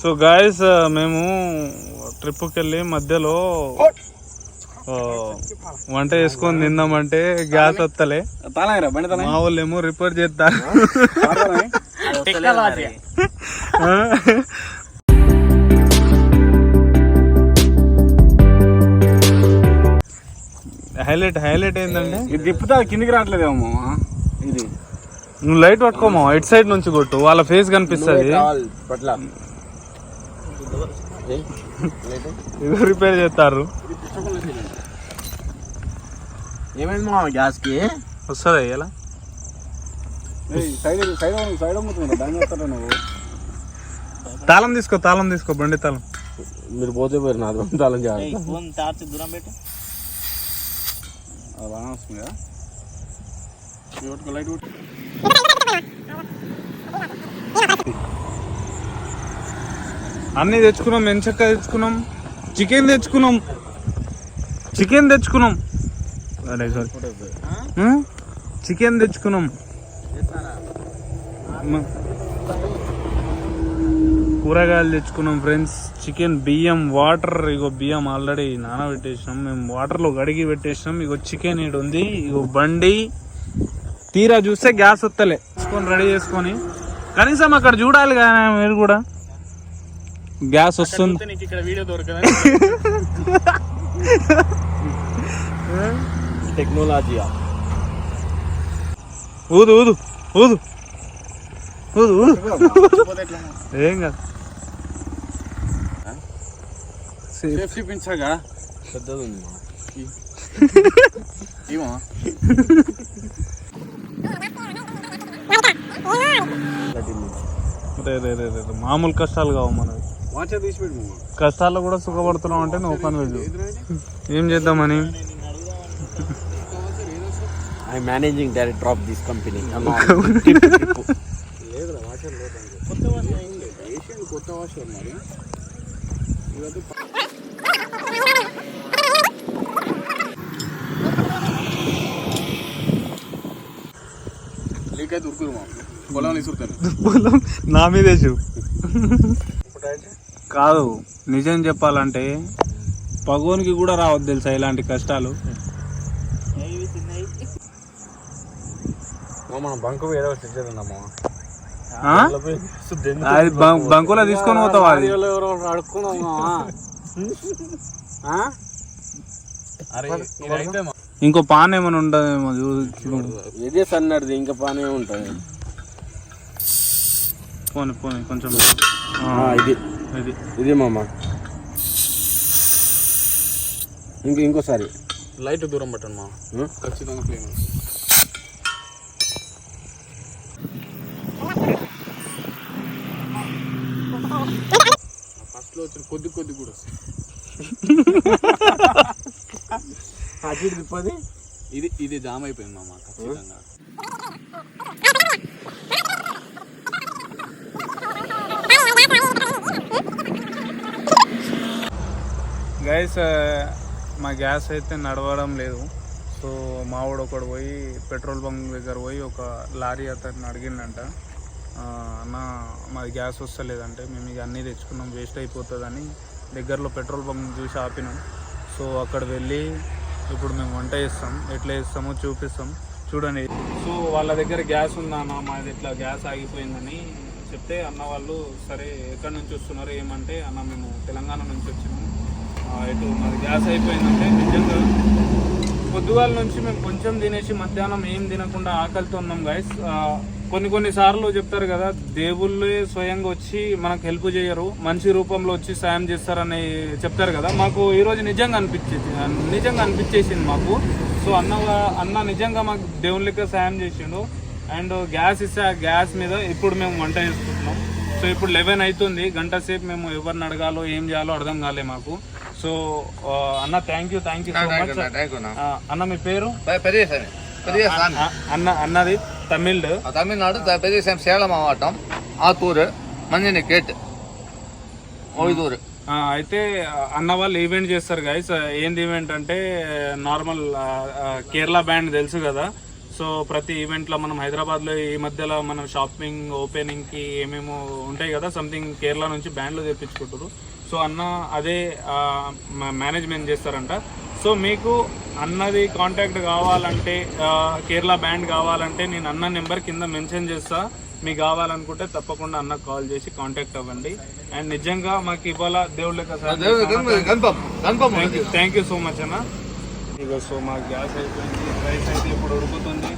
So guys మేము ట్రిప్కి వెళ్ళి మధ్యలో వంట చేసుకొని తిందామంటే గ్యాస్ వస్తలే మా వాళ్ళు ఏమో రిపేర్ చేస్తారు? హైలైట్ హైలైట్ ఏంటంటే ఇది తిప్పుతా కిందికి రావట్లేదేమో ఇది. నువ్వు లైట్ పట్టుకోమా ఇటు సైడ్ నుంచి కొట్టు. వాళ్ళ ఫేస్ కనిపిస్తుంది. పట్ల. ఇది రిపేర్ చేస్తారు. ఏమైంది మా గ్యాస్కి వస్తుంది ఎలా సైడ్ సైడ్ సైడ్ అమ్ముతుందా దాన్ని వస్తారా నువ్వు? తాళం తీసుకో తాళం తీసుకో బండి తాళం. మీరు పోతే పోయారు నాది తాళం చేయాలి అది బాగా వస్తుంది కదా? లైట్. అన్ని తెచ్చుకున్నాం ఎంచక్క తెచ్చుకున్నాం చికెన్ తెచ్చుకున్నాం. చికెన్ తెచ్చుకున్నాం. అరే సారీ చికెన్ తెచ్చుకున్నాం. కూరగాయలు తెచ్చుకున్నాం ఫ్రెండ్స్ చికెన్ బియ్యం వాటర్ ఇగో బియ్యం ఆల్రెడీ నానబెట్టేసినాం. మేము వాటర్లో కడిగి పెట్టేసినాం. ఇగో చికెన్ ఇటు ఉంది. ఇగో బండి. తీరా చూస్తే గ్యాస్ వస్తలే రెడీ చేసుకొని. కనీసం అక్కడ చూడాలి కదా మీరు కూడా. గ్యాస్ వస్తుంది. నీకు ఇక్కడ వీడియో దొరకదా టెక్నాలజీ ఊదు ఊదు ఊదు. ఊదు ఊదు. ఏం కాదు. సేఫ్. సేఫ్ చూపించాగా పెద్దది ఉంది. ఏమో. మామూలు కష్టాలు కావు మనకి కష్టాల్లో కూడా సుఖపడుతున్నాం అంటే నువ్వు పని వెళ్ళు ఏం చేద్దామని? I managing director of this company లేదు కొత్త వాచర్ మరి. ఇవైతే లీక్ అయితే ఉరుకురు మా పొలం ఇసురుతాను. నా మీదే చూ కాదు. నిజం చెప్పాలంటే పగోనికి కూడా రావద్దు తెలుసా ఇలాంటి కష్టాలు? మనం బంకు ఆ? అది బంకులో తీసుకొని పోతావా అది? ఇంకో పాన్ ఏమైనా చూడు ఇదే సన్నడిది ఇంకా పానే ఉంటుంది? పోనీ పోనీ కొంచెం. ఇది. ఇది ఇది మామ. ఇంకో ఇంకోసారి. లైట్ దూరం పట్టండి మా? ఖచ్చితంగా ఫ్లేమ్ ఫస్ట్లో వచ్చిన కొద్ది కొద్ది కూడా. తిప్పది? ఇది ఇది జామ్ అయిపోయింది మామ ఖచ్చితంగా. గైస్ uh, మా గ్యాస్ అయితే నడవడం లేదు. సో మావాడు ఒకడు పోయి పెట్రోల్ బంక్ దగ్గర పోయి ఒక లారీ అతను అడిగిండంట. అన్న మాది గ్యాస్ వస్తలేదంటే మేము ఇక అన్నీ తెచ్చుకున్నాం వేస్ట్ అయిపోతుందని దగ్గరలో పెట్రోల్ బంక్ చూసి ఆపినాం. సో అక్కడ వెళ్ళి ఇప్పుడు మేము వంట చేస్తాం. ఎట్లా చేస్తామో చూపిస్తాం. చూడండి. సో వాళ్ళ దగ్గర గ్యాస్ ఉందా అన్న? మాది ఇట్లా గ్యాస్ ఆగిపోయిందని చెప్తే అన్న వాళ్ళు సరే ఎక్కడి నుంచి వస్తున్నారు? ఏమంటే అన్న మేము తెలంగాణ నుంచి వచ్చినాము ఇటు మరి గ్యాస్ అయిపోయిందంటే నిజంగా. పొద్దుగాల నుంచి మేము కొంచెం తినేసి మధ్యాహ్నం ఏం తినకుండా ఆకలితో ఉన్నాం గైస్ కొన్ని కొన్ని సార్లు చెప్తారు కదా దేవుళ్ళే స్వయంగా వచ్చి మనకు హెల్ప్ చేయరు మంచి రూపంలో వచ్చి సాయం చేస్తారని చెప్తారు కదా. మాకు ఈరోజు నిజంగా అనిపించేది నిజంగా అనిపించేసింది మాకు. సో అన్న అన్న నిజంగా మాకు దేవుళ్ళకే సాయం చేసిండు. అండ్ గ్యాస్ ఇస్తే ఆ గ్యాస్ మీద ఇప్పుడు మేము వంట చేసుకుంటున్నాం సో ఇప్పుడు లెవెన్ అవుతుంది. గంట సేపు మేము ఎవరిని అడగాలో ఏం చేయాలో అర్థం కాలే మాకు. సో ఆ, అన్న thank you thank you so much అన్న మీ పేరు பெரியசாமி பெரியசாமி ఆ, అన్న అన్నది తమిళ్ தமிழ்நாடு த- பெரியசாமி சேலம் மாவட்டம் ஆத்தூர் மஞ்சனி கேட்டு ஒய்தூர் ఆ, అయితే ఆ, అన్న వాళ్ళు ఈవెంట్ చేస్తారు గైస్ ఏంది ఈవెంట్ అంటే నార్మల్ కేరళ బ్యాండ్ తెలుసు కదా సో ప్రతి ఈవెంట్లో మనం హైదరాబాద్లో ఈ మధ్యలో మనం షాపింగ్ ఓపెనింగ్కి ఏమేమో ఉంటాయి కదా సంథింగ్ కేరళ నుంచి బ్యాండ్లు తెప్పించుకుంటారు సో అన్న అదే మేనేజ్మెంట్ చేస్తారంట. సో మీకు అన్నది కాంటాక్ట్ కావాలంటే కేరళ బ్యాండ్ కావాలంటే నేను అన్న నెంబర్ కింద మెన్షన్ చేస్తా. మీకు కావాలనుకుంటే తప్పకుండా అన్నకు కాల్ చేసి కాంటాక్ట్ అవ్వండి. అండ్ నిజంగా మాకు ఇవాళ దేవుళ్ళ థ్యాంక్ యూ సో మచ్ అన్న. ఇక సో మా గ్యాస్ అయిపోయింది రైస్ అయితే ఇప్పుడు ఉడుకుతుంది.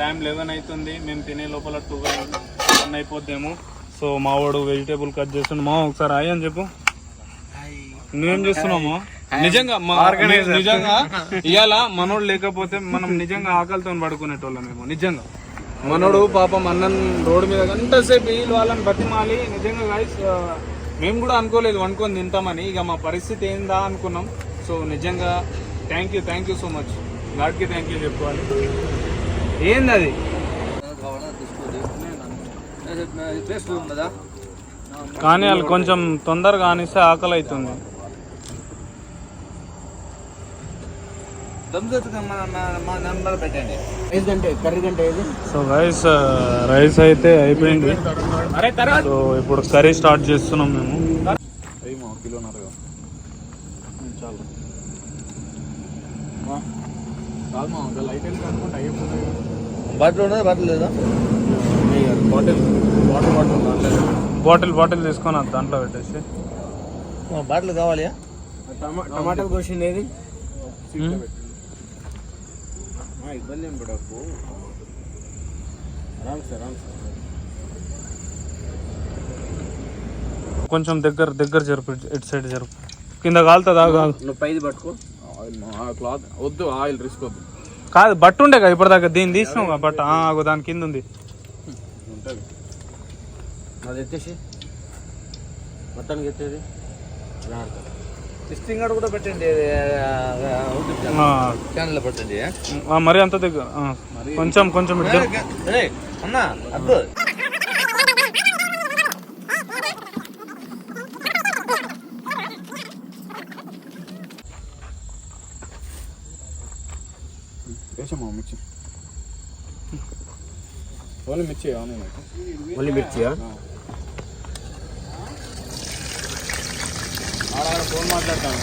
టైం లెవెన్ అవుతుంది మేము తినే లోపల ట్వెల్వ్ వన్ అయిపోద్దేమో. సో మా వాడు వెజిటేబుల్ కట్ చేస్తుండు. మా ఒకసారి హాయ్ అని చెప్పు. నువ్వేం చేస్తున్నావు నిజంగా మా నిజంగా ఇవాళ మనోడు లేకపోతే మనం నిజంగా ఆకలితో పడుకునేటోళ్ళం మేము నిజంగా. మనోడు పాపం అన్నం రోడ్డు మీద గంటసేపు వీళ్ళు వాళ్ళని బతిమాలి. నిజంగా గాయస్ మేము కూడా అనుకోలేదు వండుకొని తింటామని. ఇక మా పరిస్థితి ఏందా అనుకున్నాం. సో నిజంగా thank you thank you so much గాడ్కి thank you చెప్పుకోవాలి ఏంది అది కానీ వాళ్ళు కొంచెం తొందరగా ఆనిస్తే ఆకలి అవుతుంది సో రైస్ రైస్ అయితే అయిపోయింది. సో ఇప్పుడు కర్రీ స్టార్ట్ చేస్తున్నాం మేము. బట్టలు ఉన్నదా బట్టలు లేదా? బాటిల్. బాటిల్ బాటిల్ బాటిల్ తీసుకొని అది దాంట్లో పెట్టేసి. బట్టలు కావాలి టమాటా కోసింది ఏది. ఇబ్బంది ఏం పడకు. కొంచెం దగ్గర దగ్గర జరుపు ఇటు సైడ్ జరుపు. కింద కాలుతుందా కాదు నువ్వు పైది పట్టుకో. ఆయిల్ ఆ క్లాత్. వద్దు ఆయిల్ రిస్క్ వద్దు. కాదు బట్ట ఉండే కదా ఇప్పటిదాకా దీన్ని తీసినావు అగో దాని కింద ఉంది ఉంటుంది. అది ఎత్తేసి మొత్తానికి ఎత్తేది స్టింగ్ కూడా పెట్టండి ఆ, ఛానల్ పెట్టండి ఆ, మరి అంత దగ్గర ఆ, కొంచెం కొంచెం ఇటు జరుపు. ఏయ్, అన్నా అద్దు వేసామా మిర్చి ఓన్లీ మిర్చి అవును నాకు మళ్ళీ మిర్చియా ఫోన్ మాట్లాడతాను.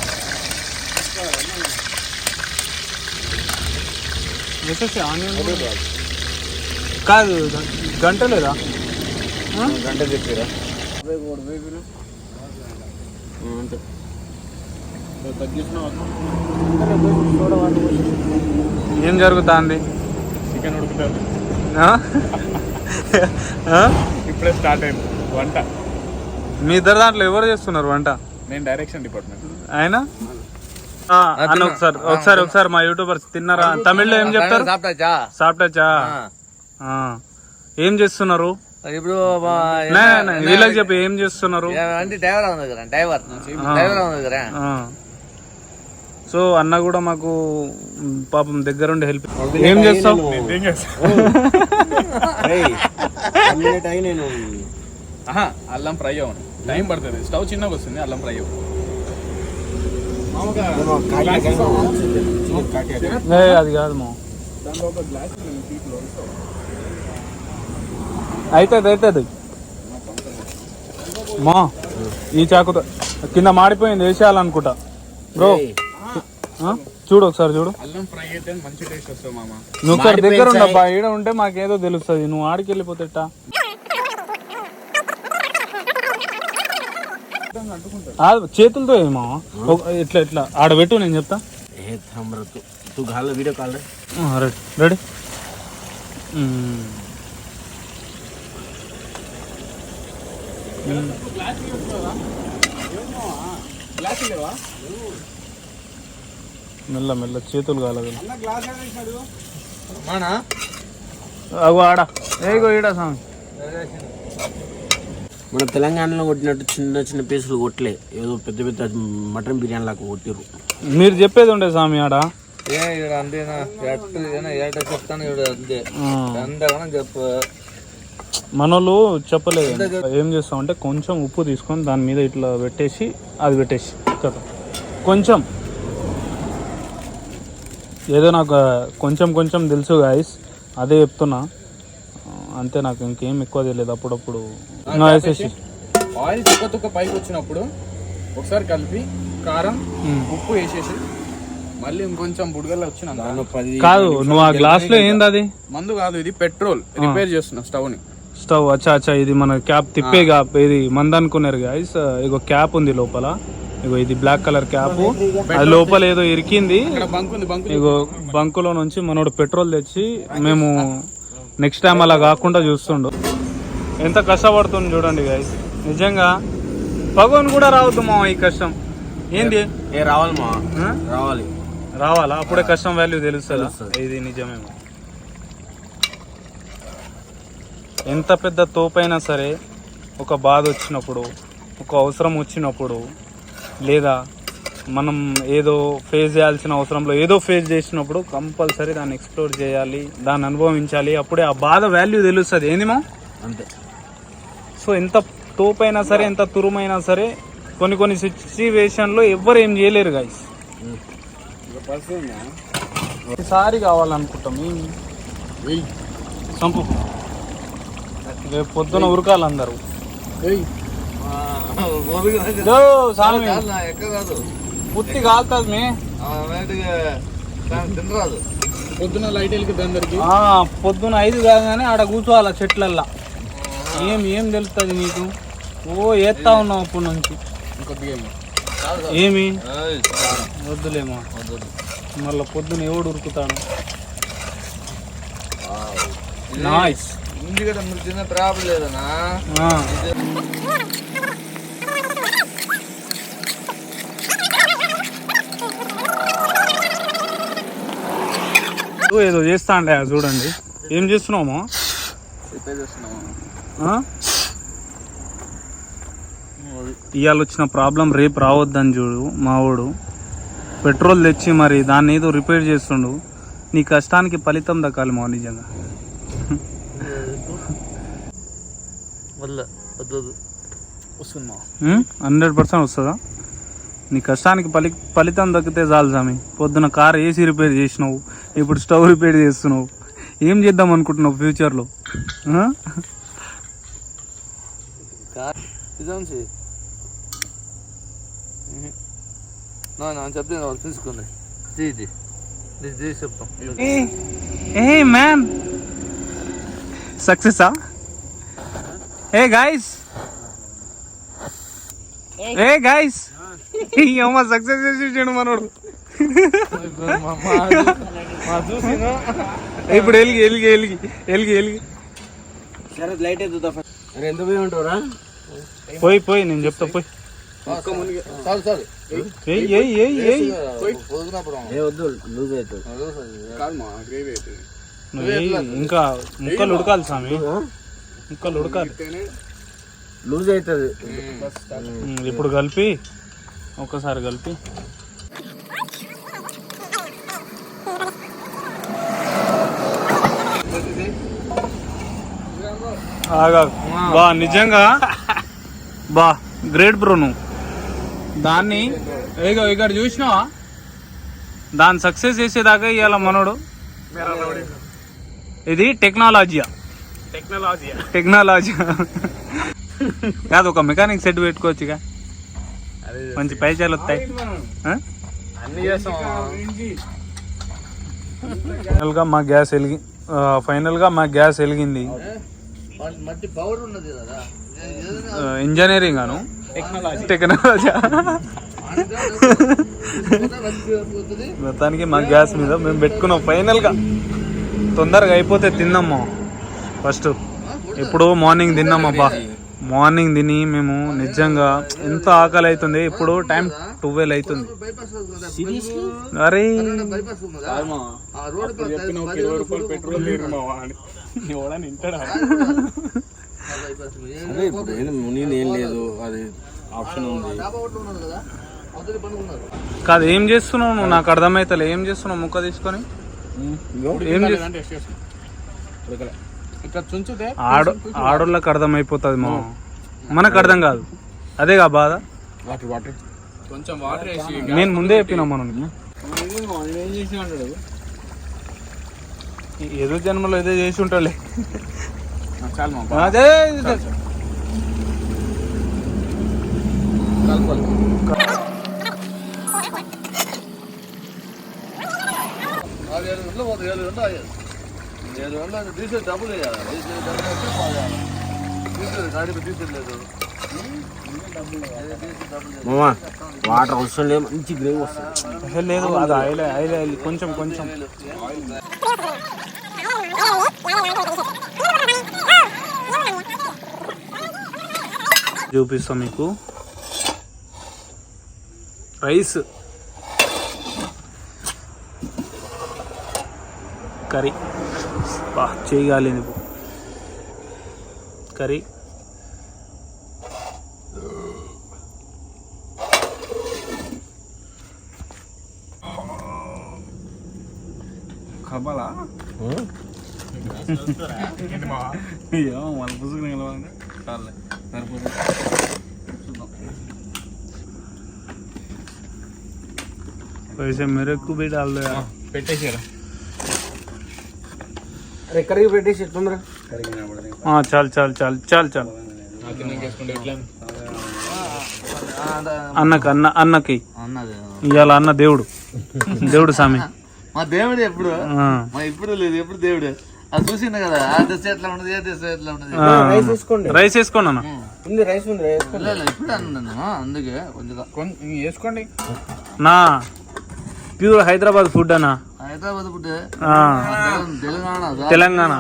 వేసేసి ఆనియన్ కాదు గంట లేదా? గంట చెప్పారా. అంతే. ఏం జరుగుతుంది? చికెన్ ఉడుకుతారు? ఇప్పుడే స్టార్ట్ అయింది వంట. మీ ఇద్దరు దాంట్లో ఎవరు చేస్తున్నారు వంట? నేను డైరెక్షన్ డిపార్ట్మెంట్ ఆయన? ఒకసారి ఒకసారి ఒకసారి మా యూట్యూబర్స్ తిన్నారా? తమిళ్ళో ఏం చెప్తారు? సాప్టాచా ఏం చేస్తున్నారు? ఇప్పుడు వీళ్ళకి చెప్పి ఏం చేస్తున్నారు? డ్రైవర్ డ్రైవర్ డ్రైవర్ సో అన్న కూడా మాకు పాపం దగ్గరుండి హెల్ప్ ఏం చేస్తావు? అల్లం ఫ్రై అవును. టైం పడుతుంది. స్టవ్ చిన్నగా వస్తుంది అల్లం ఫ్రై. అది కాదు మా దాంట్లో ఒక గ్లాస్ అవుతుంది అవుతుంది మా ఈ చాకుతో కింద మాడిపోయింది వేసేయాలనుకుంటా. బ్రో ఆ? చూడు ఒకసారి చూడు. అల్లం ఫ్రై అయితే మంచి టేస్ట్ వస్తుంది మామ. నువ్వు ఒకసారి దగ్గర ఉండబ్బా ఈడ ఉంటే మాకేదో తెలుస్తుంది. నువ్వు ఆడికి వెళ్ళిపోతే ఎట్టా? ఆ, చేతులతో ఏమో ఇట్లా ఇట్లా. ఆడ పెట్టు నేను చెప్తా. Video call ready ready. మెల్ల మెల్ల చేతులు కాలేదు అగో ఆడ. ఏగో ఈడా స్వామి. మన తెలంగాణలో కొట్టినట్టు చిన్న చిన్న పీసులు కొట్టలే. ఏదో పెద్ద పెద్ద మటన్ బిర్యానీ లాగా కొట్టిర్రు. మీరు చెప్పేది ఉండే స్వామి ఆడ. ఏ ఇక్కడ అంతేనా ఏట చెప్తాను ఇక్కడ అంతే. చెప్పు. మనోళ్ళు చెప్పలేదు. ఏం చేస్తామంటే కొంచెం ఉప్పు తీసుకొని దాని మీద ఇట్లా పెట్టేసి అది పెట్టేసి కదా కొంచెం. ఏదో నాకు కొంచెం కొంచెం తెలుసు గాయస్ అదే చెప్తున్నా. అంతే నాకు ఇంకేం ఎక్కువ తెలియదు అప్పుడప్పుడు. వేసేసి. ఆయిల్ తుక్క తుక్క పైకి వచ్చినప్పుడు ఒకసారి కలిపి కారం. ఉప్పు వేసేసి మళ్ళీ ఇంకొంచెం బుడగల్లో వచ్చిన కాదు నువ్వు ఆ గ్లాస్లో ఏంది అది? మందు కాదు ఇది పెట్రోల్. రిపేర్ చేస్తున్నా స్టవ్ని స్టవ్ అచ్చా అచ్చా ఇది మన క్యాప్ తిప్పే క్యాప్ ఇది మంద అనుకున్నారు గాయస్ ఇగో క్యాప్ ఉంది లోపల. ఇగో ఇది బ్లాక్ కలర్ క్యాప్. అది లోపల ఏదో ఇరికింది. ఇక్కడ బంక్ ఉంది బంక్ ఇగో బంకులో నుంచి మనోడు పెట్రోల్ తెచ్చి మేము నెక్స్ట్ టైం అలా కాకుండా చూస్తుండు. ఎంత కష్టపడుతుంది చూడండి గాయస్ నిజంగా భగవాన్ కూడా రావద్దు మా ఈ కష్టం. ఏంది? ఏ రావాలి మా? రావాలి. రావాలా? అప్పుడే కష్టం వాల్యూ తెలుస్తుందా? ఇది నిజమేమో ఎంత పెద్ద తోపైనా సరే ఒక బాధ వచ్చినప్పుడు ఒక అవసరం వచ్చినప్పుడు లేదా మనం ఏదో ఫేస్ చేయాల్సిన అవసరంలో ఏదో ఫేస్ చేసినప్పుడు కంపల్సరీ దాన్ని ఎక్స్ప్లోర్ చేయాలి దాన్ని అనుభవించాలి. అప్పుడే ఆ బాధ వాల్యూ తెలుస్తుంది. ఏందిమో అంతే. సో ఎంత తోపైనా సరే ఎంత తురుమైనా సరే కొన్ని కొన్ని సిచ్యువేషన్లో ఎవ్వరు ఏం చేయలేరు గాయస్ ఈసారి కావాలనుకుంటాం. చంపు రేపు పొద్దున ఉరకాలి అందరూ. సామి పుట్టి కాలుతుంది మే. తినరాదు. పొద్దున లైట్ అందరికి ఆ, పొద్దున ఐదు కాగానే ఆడ కూర్చోవాల చెట్లల్లా. ఏం ఏం తెలుస్తుంది నీకు? ఓ ఏత్తా ఉన్నావు అప్పటి నుంచి. ఏమో. వద్దులేమా మళ్ళీ పొద్దున ఎవడు ఉరుకుతాడు? నాయిస్ ఇంటికడ మీరు తిన్న ప్రాబ్లం లేదనా ఏదో చేస్తా అంటే చూడండి. ఏం చేస్తున్నామో ఇవాళ వచ్చిన ప్రాబ్లం రేపు రావద్దని చూడు మావోడు. పెట్రోల్ తెచ్చి మరి దాన్ని ఏదో రిపేర్ చేస్తుండు. నీ కష్టానికి ఫలితం దక్కాలి మా నిజంగా. హండ్రెడ్ పర్సెంట్ వస్తుందా? నీ కష్టానికి ఫలి ఫలితం దక్కితే చాలు స్వామి. పొద్దున కార్ ఏసీ రిపేర్ చేసినావు ఇప్పుడు స్టవ్ రిపేర్ చేస్తున్నావు. ఏం చేద్దాం అనుకుంటున్నావు ఫ్యూచర్లో ఏ మ్యాన్ సక్సెసా ఏ గాయస్ ఏ గాయస్ అమ్మ సక్సెస్ చేసేసాడు మనోడు. ఇప్పుడు ఎలిగి ఎలిగి ఎలిగి ఎలిగి ఎలిగి సరే లైట్ అరే ఎంత పోయి ఉంటావురా పోయి పోయి నేను చెప్తా పోయి. అవుతుంది అవుతుంది ఇంకా ముక్కలు ఉడకాలి స్వామి. ముక్కలు ఉడకాలి. లూజ్ అవుతుంది. ఇప్పుడు కలిపి ఒక్కసారి కలిపి. బా నిజంగా? బా గ్రేట్ బ్రో నువ్వు. దాన్ని ఇగో ఇక్కడ చూసినావా? దాన్ని సక్సెస్ చేసేదాకా ఇవాళ మనోడు. ఇది టెక్నాలజీయా? టెక్నాలజీ టెక్నాలజీ కాదు ఒక మెకానిక్ సెట్ పెట్టుకోవచ్చుగా. మంచి పైసలు వస్తాయి. ఫైనల్గా మా గ్యాస్ వెలిగి ఫైనల్గా మా గ్యాస్ వెలిగింది. మట్టి పవర్ ఉన్నది కదా. ఏదైనా ఆ, ఇంజనీరింగ్ అను టెక్నాలజీ. మొత్తానికి మా గ్యాస్ మీద మేము పెట్టుకున్నాం ఫైనల్గా. తొందరగా అయిపోతే తిన్నాము ఫస్ట్. ఇప్పుడు మార్నింగ్ తిన్నాం అబ్బా. మార్నింగ్ తిని మేము నిజంగా ఎంత ఆకలి అవుతుంది ఇప్పుడు టైం ట్వెల్వ్ అవుతుంది. అరే. లేదు. అదే ఆప్షన్ ఉంది. కాదు? ఏం చేస్తున్నావు నువ్వు? నాకు అర్థమైతలే. ఏం చేస్తున్నావు? ముక్క తీసుకొని? ఏం చేస్తున్నావు అంటే టెస్ట్ చేస్తాం ఉడకలే ఇక్కడ చుంచుతే ఆడు ఆడోళ్ళకి అర్థమైపోతుంది మా. మనకు అర్థం కాదు. అదేగా బాధ? Water water. కొంచెం వాటర్ వేసి నేను ముందే చెప్పినా మనం ఏం చేసి ఉంటాడు ఏదో జన్మలో ఏదో చేసి ఉంటాలే అదే ఆరు ఏడు గంటలు పోతుంది ఏడు గంటలు డీజిల్ డబ్బులు వేయాలి డీజిల్ డబ్బులు వస్తే పోయాలి డీజిల్ గాడికి డీజిల్ లేదు వాటర్ అవసరం లేదు మంచి గ్రేవ్ వస్తుంది. లేదు అది ఆయిల్ ఆయిల్ ఆయిల్ కొంచెం కొంచెం. చూపిస్తాం మీకు. రైస్. కర్రీ. బా చేయగాలి నువ్వు కర్రీ ఖబలా ఏమో మన పుసుకు నిలవాలి చాలే సరిపోతుంది वैसे मेरे को भी डाल दो यार పెట్టేసారా ఎక్కడికి కరిగి పెట్టేసి ఎట్లుందిరా చాలు చాలు చాలు చాలు చాలు. అన్నకి అన్న అన్నకి. ఇవాళ అన్న దేవుడు. దేవుడు స్వామి మా దేవుడు ఎప్పుడు? మా ఇప్పుడు లేదు ఎప్పుడు దేవుడు? అది చూసిండు కదా ఆ దశ ఎట్లా ఉండదు ఏ దశ ఎట్లా ఉండదు? రైస్ వేసుకోండి. అన్న. ఉంది రైస్ ఉంది ఇప్పుడు అన్నాను అందుకే కొంచెం వేసుకోండి. నా ప్యూర్ హైదరాబాద్ ఫుడ్ అన్నా. హైదరాబాద్ పుట్టే. తెలంగాణ తెలంగాణ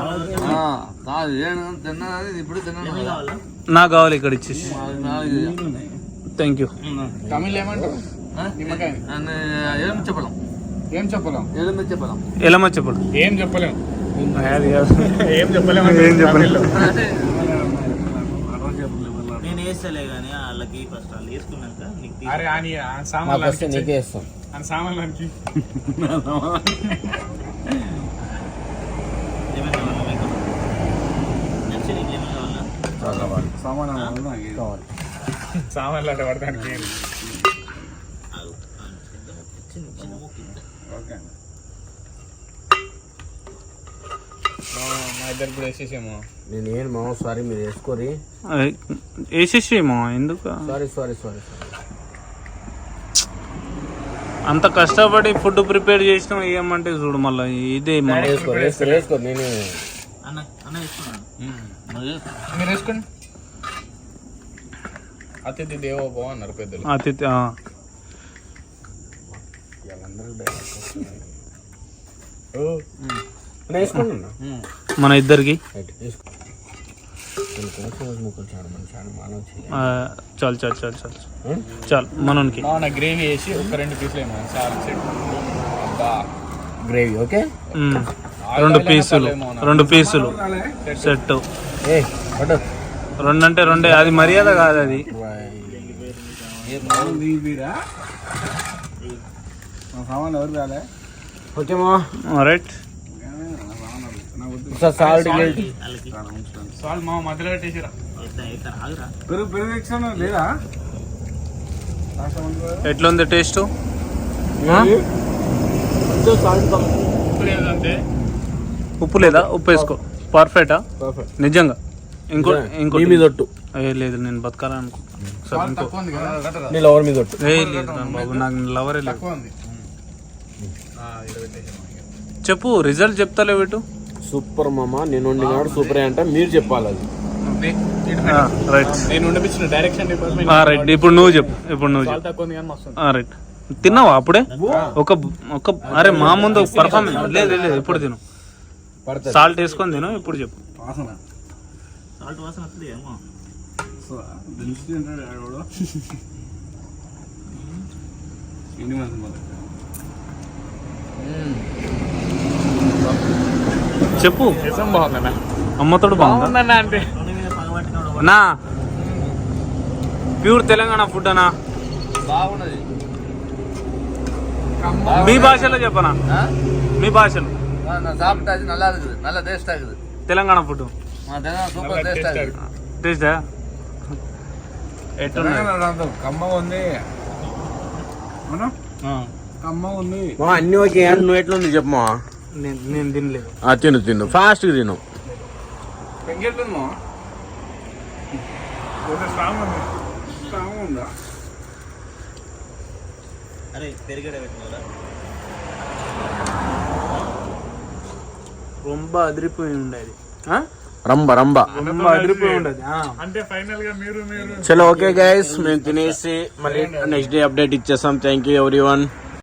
తిన్నది ఇప్పుడు తిన్నాను. నాకు కావాలి ఇక్కడ ఇచ్చేసి. థ్యాంక్ యూ తమిళ్ ఏమంటారు? ఏం చెప్పలేం. ఎలుమిచ్చ పొలం ఎలమ చెప్పడు ఏం చెప్పలేం? అది కాదు. ఏం చెప్పలేం ఏం చెప్పలేం. నేను వేస్తలే కానీ వాళ్ళకి ఫస్ట్ వాళ్ళు వేసుకున్నాక నీకు వస్తే అని సామాన్లు అనికి ఏమైనా కావాలా మీకు నచ్చి నీకు ఏమైనా కావాలా సామాన్లు అంటే. ఓకే మా ఇద్దరు కూడా వేసేసేమో. నేను ఏం మామ సారీ మీరు వేసుకోరి. వేసేసేమో ఎందుకు? సారీ సారీ సారీ అంత కష్టపడి ఫుడ్ ప్రిపేర్ చేసినా ఏమంటే చూడు మళ్ళీ ఇదే అతిథి దేవో బాగున్నారు పెద్దలు. అతిథి. మన ఇద్దరికి. చాలు చాలు చాలు చాలు. చాలు మనోనికి. మా గ్రేవీ వేసి ఒక రెండు పీసులు గ్రేవీ ఓకే. రెండు పీసులు రెండు పీసులు. సెట్ రెండు అంటే రెండే అది మర్యాద కాదు అది. ఓకే మా రైట్. ఒకసారి సాల్ట్ వాళ్ళకి. సాల్ మా మధ్యలో పెట్టేసిరా పెరుగు పెరుగు లేదా? ఎట్లుంది టేస్ట్? ఉప్పు లేదా? ఉప్పు వేసుకో. పర్ఫెక్టా నిజంగా. ఇంకో ఇంకో నీ మీద ఒట్టు. ఏ లేదు నేను బతకాలనుకో. సరే ఇంకో తక్కువ ఉంది కదా. నీ లవర్ మీద ఒట్టు. ఏ లేదు బాబు నాకు లవరే. చెప్పు రిజల్ట్ చెప్తాలే పెట్టు సూపర్ మామ నేను వండినాడు సూపర్ అంట మీరు చెప్పాలి అది. రైట్. నేను ఉండిపించిన డైరెక్షన్ డిపార్ట్మెంట్ రైట్. ఇప్పుడు నువ్వు చెప్పు ఇప్పుడు నువ్వు చాలా చెప్పు. తక్కువ ఉంది కానీ మస్తు ఉంది. రైట్. తిన్నావా అప్పుడే? ఒక ఒక అరే మా ముందు పర్ఫార్మెన్స్ లేదు లేదు ఇప్పుడు తిను. సాల్ట్ వేసుకొని తిను ఇప్పుడు చెప్పు. సాల్ట్ వాసన వస్తుంది ఏమో. చెప్పు నిజం బాగుందన్నా అమ్మతోడు బాగుందా బాగుందన్నా అంటే నూనె మీద పగబట్టినాడు నా ప్యూర్ తెలంగాణ ఫుడ్ అనా బాగున్నది మీ భాషలో చెప్పనా ఆ? మీ భాషలో ஆ, நான் சாப்பிட்டா அது நல்லா இருக்குது நல்ல டேஸ்ட் ஆகுது తెలంగాణ ఫుడ్ ஆ, தெனம் சூப்பர் டேஸ்ட் ஆகுது టేస్టా ఎట్టున్నది కమ్మ ఉంది కమ్మ ఉంది మా అన్ని ఓకే నువ్వు ఎట్లా ఉంది చెప్పు మా నేను నేను తినలేదు. ఆ, తిను తిను. ఫాస్ట్గా తిను. అరే పెరిగడ రొంబ అదిరిపోయి ఉండేది. రంబ రంబ రొంబ అదిరిపోయి ఉండేది ఆ. చలో ఓకే గైస్ మేము తినేసి మళ్ళీ నెక్స్ట్ డే అప్డేట్ ఇచ్చేస్తాం. Thank you everyone